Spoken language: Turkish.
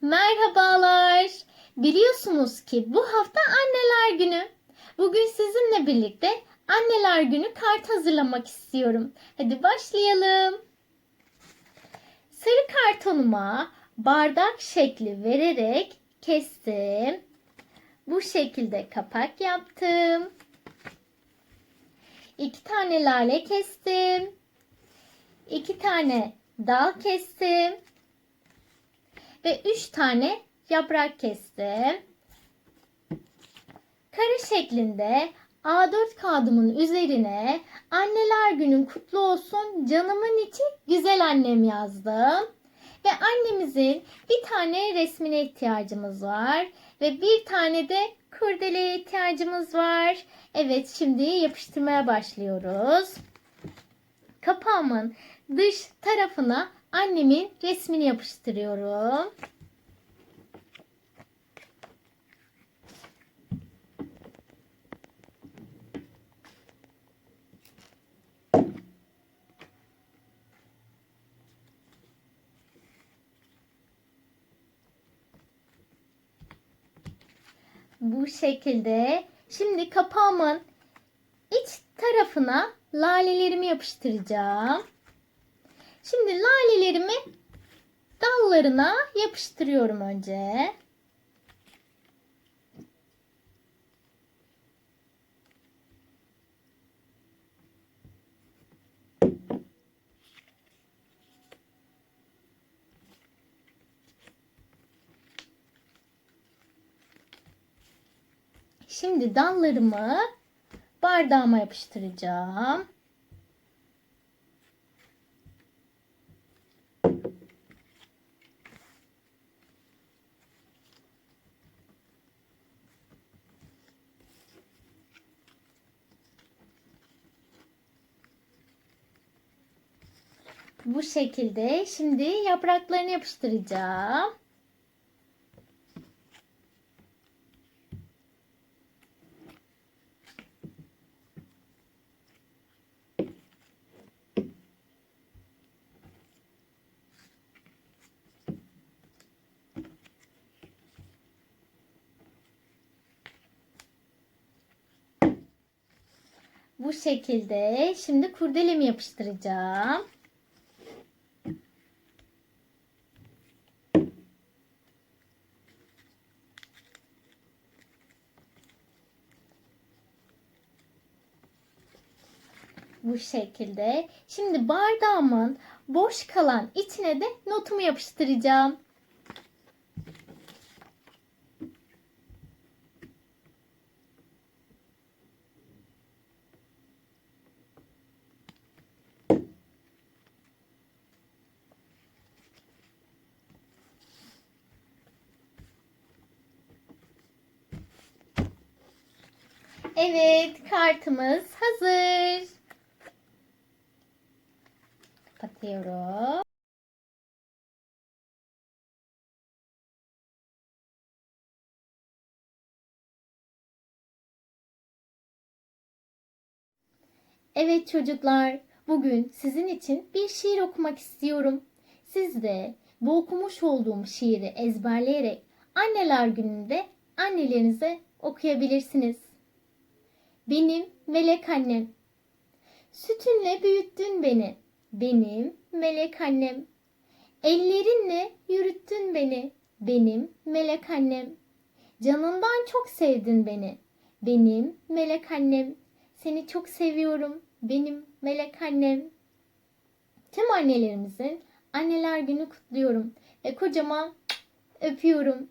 Merhabalar. Biliyorsunuz ki bu hafta Anneler Günü. Bugün sizinle birlikte Anneler Günü kart hazırlamak istiyorum. Hadi başlayalım. Sarı kartonuma bardak şekli vererek kestim. Bu şekilde kapak yaptım. İki tane lale kestim. İki tane dal kestim ve 3 tane yaprak kestim. Kare şeklinde A4 kağıdımın üzerine anneler günün kutlu olsun canımın içi güzel annem yazdım. Ve annemizin bir tane resmine ihtiyacımız var. Ve bir tane de kurdeleye ihtiyacımız var. Evet şimdi yapıştırmaya başlıyoruz. Kapağımın dış tarafına annemin resmini yapıştırıyorum. Bu şekilde. Şimdi kapağımın iç tarafına lalelerimi yapıştıracağım. Şimdi lalelerimi dallarına yapıştırıyorum önce. Şimdi dallarımı bardağıma yapıştıracağım. Bu şekilde şimdi yapraklarını yapıştıracağım. Bu şekilde şimdi kurdelemi yapıştıracağım. Bu şekilde. Şimdi bardağımın boş kalan içine de notumu yapıştıracağım. Evet, kartımız hazır. Kapatıyorum. Evet çocuklar, bugün sizin için bir şiir okumak istiyorum. Siz de bu okumuş olduğum şiiri ezberleyerek anneler gününde annelerinize okuyabilirsiniz. Benim melek annem. Sütünle büyüttün beni. Benim melek annem. Ellerinle yürüttün beni. Benim melek annem. Canından çok sevdin beni. Benim melek annem. Seni çok seviyorum. Benim melek annem. Tüm annelerimizin anneler günü kutluyorum ve kocaman öpüyorum.